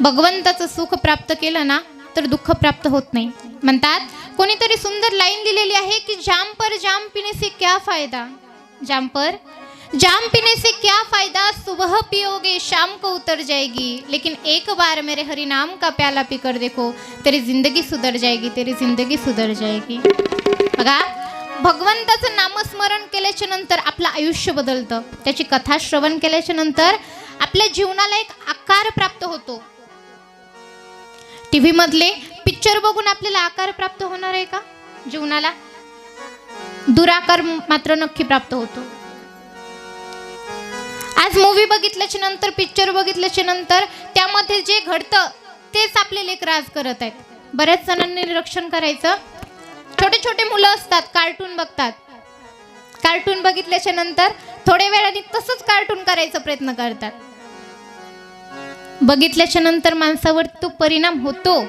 भगवंताचं सुख प्राप्त केलं ना तर दुःख प्राप्त होत नाही. म्हणतात कोणीतरी सुंदर लाईन दिलेली आहे की जाम पर जाम पिणे से क्या फायदा? जाम पर जाम पीने से क्या फायदा? सुबह पियोगे शाम को उतर जाएगी. लेकिन एक बार मेरे हरि नाम का प्याला पीकर देखो तेरी जिंदगी सुधर जाएगी तेरी जिंदगी सुधर जाएगी। बघा भगवंताचं नामस्मरण केल्याच्यानंतर आपलं आयुष्य बदलतं. त्याची कथा श्रवण केल्याच्यानंतर आपल्या जीवनाला एक आकार प्राप्त होतो. टी व्हीमधले पिक्चर बघून आपल्याला आकार प्राप्त होणार आहे का? जीवनाला? दुराकार मात्र नक्की प्राप्त होतो. आज मूवी बघितल्याच्या नंतर पिक्चर बघितल्याच्या नंतर त्यामध्ये जे घडतं तेच आपले लेकर आज करत आहेत. बऱ्याच जणांनी निरीक्षण करायचं. छोटे छोटे मुलं असतात कार्टून बघतात. कार्टून बघितल्याच्या नंतर थोड्या वेळाने तसंच कार्टून करायचा प्रयत्न करतात. बघितल्याच्या नंतर माणसावर तो परिणाम होतो.